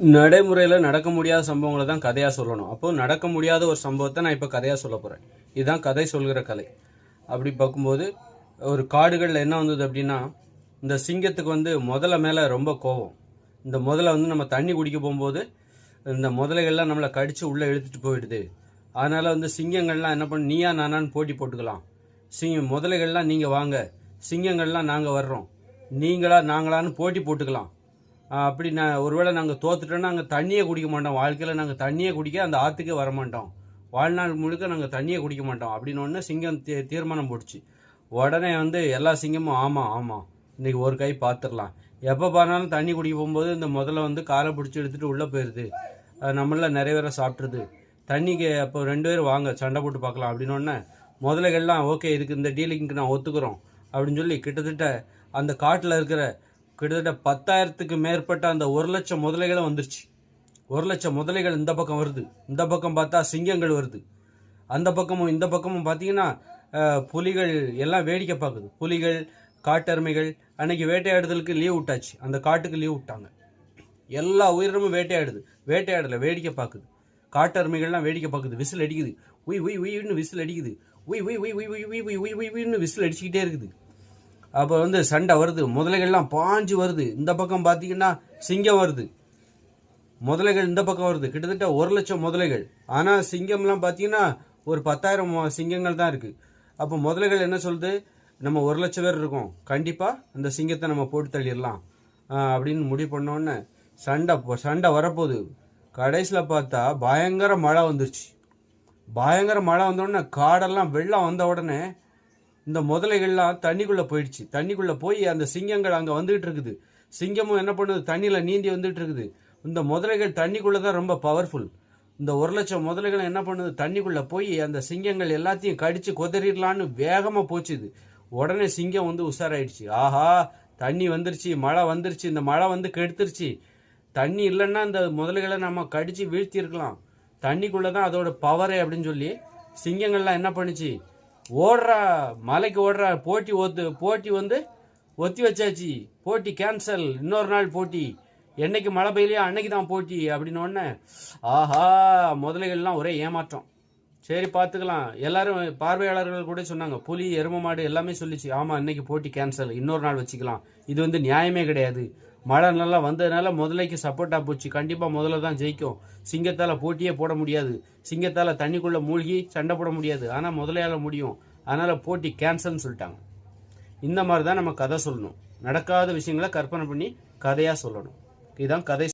நடைமுறையில் நடக்க முடியாத சம்பவங்களை தான் கதையாக சொல்லணும். அப்போது நடக்க முடியாத ஒரு சம்பவத்தை நான் இப்போ கதையாக சொல்ல போகிறேன் இதுதான் கதை சொல்கிற கலை. அப்படி பார்க்கும்போது ஒரு காடுகளில் என்ன வந்தது அப்படின்னா இந்த சிங்கத்துக்கு வந்து முதல்ல மேலே ரொம்ப கோவம் இந்த முதல்ல வந்து நம்ம தண்ணி குடிக்க போகும்போது இந்த முதலைகள்லாம் நம்மளை கடித்து உள்ளே இழுத்துட்டு போயிடுது. அதனால் வந்து சிங்கங்கள்லாம் என்ன பண்ண நீயா நானான்னு போட்டி போட்டுக்கலாம். சிங்கம் முதலைகள்லாம் நீங்கள் வாங்க. சிங்கங்கள்லாம் நாங்கள் வர்றோம். நீங்களா நாங்களான்னு போட்டி போட்டுக்கலாம். அப்படி நான் ஒருவேளை நாங்கள் தோத்துட்டோன்னா நாங்கள் தண்ணியே குடிக்க மாட்டோம். வாழ்க்கையில் நாங்கள் தண்ணியே குடிக்க அந்த ஆற்றுக்கே வர மாட்டோம். வாழ்நாள் முழுக்க நாங்கள் தண்ணியே குடிக்க மாட்டோம். அப்படின்னு ஒன்று சிங்கம் தீ தீர்மானம் போடுச்சு உடனே வந்து எல்லா சிங்கமும் ஆமாம் ஆமாம் இன்றைக்கி ஒரு கை பார்த்துடலாம் எப்போ பார்த்தாலும் தண்ணி குடிக்க போகும்போது இந்த முதல்ல வந்து காலை பிடிச்சி எடுத்துகிட்டு உள்ளே போயிடுது நம்மளால் நிறைய பேரை சாப்பிட்ருது தண்ணிக்கு அப்போ ரெண்டு பேரும் வாங்க சண்டை போட்டு பார்க்கலாம். அப்படின்னோடனே முதலைகள்லாம் ஓகே இதுக்கு இந்த டீலிங்க்கு நான் ஒத்துக்கிறோம். அப்படின்னு சொல்லி கிட்டத்தட்ட அந்த காட்டில் இருக்கிற கிட்டத்தட்ட பத்தாயிரத்துக்கு மேற்பட்ட அந்த ஒரு லட்சம் முதலைகளும் வந்துருச்சு. ஒரு லட்சம் முதலைகள் இந்த பக்கம் வருது. இந்த பக்கம் பார்த்தா சிங்கங்கள் வருது. அந்த பக்கமும் இந்த பக்கமும் பார்த்தீங்கன்னா புலிகள் எல்லாம் வேடிக்கை பார்க்குது. புலிகள் காட்டெருமைகள் அன்னைக்கு வேட்டையாடுதலுக்கு லீவ் விட்டாச்சு. அந்த காட்டுக்கு லீவ் விட்டாங்க. எல்லா உயிரினமும் வேட்டையாடுது. வேட்டையாடல வேடிக்கை பார்க்குது. காட்டெருமைகள்லாம் வேடிக்கை பார்க்குது. விசில் அடிக்குது. உய் உய் உயின்னு விசில் அடிக்குது. உய் உய் உய் உய் உய் உய் உய் உய் உய் உயின்னு விசில் அடிச்சுக்கிட்டே இருக்குது. அப்போ வந்து சண்டை வருது. முதலைகள்லாம் பாஞ்சு வருது. இந்த பக்கம் பார்த்தீங்கன்னா சிங்கம் வருது. முதலைகள் இந்த பக்கம் வருது. கிட்டத்தட்ட ஒரு லட்சம் முதலைகள். ஆனால் சிங்கம்லாம் பார்த்தீங்கன்னா ஒரு பத்தாயிரம் சிங்கங்கள் தான் இருக்குது அப்போ முதலைகள் என்ன சொல்லுது? நம்ம ஒரு லட்சம் பேர் இருக்கோம். கண்டிப்பாக அந்த சிங்கத்தை நம்ம போட்டு தள்ளிடலாம். அப்படின்னு முடிவு பண்ணோன்னே சண்டை சண்டை வரப்போகுது. கடைசியில் பார்த்தா பயங்கர மழை வந்துருச்சு. பயங்கர மழை வந்தோடனே காடெல்லாம் வெள்ளம் வந்த உடனே இந்த முதலைகள்லாம் தண்ணிக்குள்ளே போயிடுச்சு. தண்ணிக்குள்ளே போய் அந்த சிங்கங்கள் அங்கே வந்துகிட்டு இருக்குது. சிங்கமும் என்ன பண்ணுது? தண்ணியில் நீந்தி வந்துகிட்டு இருக்குது. இந்த முதலைகள் தண்ணிக்குள்ளே தான் ரொம்ப பவர்ஃபுல் இந்த ஒரு லட்சம் முதலைகள் என்ன பண்ணுது? தண்ணிக்குள்ளே போய் அந்த சிங்கங்கள் எல்லாத்தையும் கடித்து கொதறிடலான்னு போச்சு போச்சுது உடனே சிங்கம் வந்து உஷாராயிடுச்சு. ஆஹா தண்ணி வந்துருச்சு மழை வந்துருச்சு இந்த மழை வந்து கெடுத்துருச்சு. தண்ணி இல்லைன்னா இந்த முதலைகளை நம்ம கடித்து வீழ்த்தியிருக்கலாம். தண்ணிக்குள்ளே தான் அதோட பவரே அப்படின்னு சொல்லி சிங்கங்கள்லாம் என்ன பண்ணுச்சு? ஓடுறா மலைக்கு ஓடுறா போட்டி ஒத்து போட்டி வந்து ஒத்தி வச்சாச்சு. போட்டி கேன்சல் இன்னொரு நாள் போட்டி. என்னைக்கு மழை பெய்யலையோ அன்னைக்கு தான் போட்டி அப்படின்னு ஆஹா முதலைகள்லாம் ஒரே ஏமாற்றம். சரி பார்த்துக்கலாம். எல்லாரும் பார்வையாளர்கள் கூட சொன்னாங்க புலி எரும மாடு எல்லாமே சொல்லிச்சு. ஆமாம் இன்னைக்கு போட்டி கேன்சல் இன்னொரு நாள் வச்சுக்கலாம். இது வந்து நியாயமே கிடையாது. மழை நல்லா வந்ததுனால முதலைக்கு சப்போர்ட்டாக போச்சு. கண்டிப்பாக முதல்ல தான் ஜெயிக்கும். சிங்கத்தால் போட்டியே போட முடியாது. சிங்கத்தால் தண்ணிக்குள்ளே மூழ்கி சண்டை போட முடியாது. ஆனால் முதலையால் முடியும். அதனால் போட்டி கேன்சல்னு சொல்லிட்டாங்க. இந்த மாதிரி தான் நம்ம கதை சொல்லணும். நடக்காத விஷயங்களை கற்பனை பண்ணி கதையாக சொல்லணும். இதுதான் கதை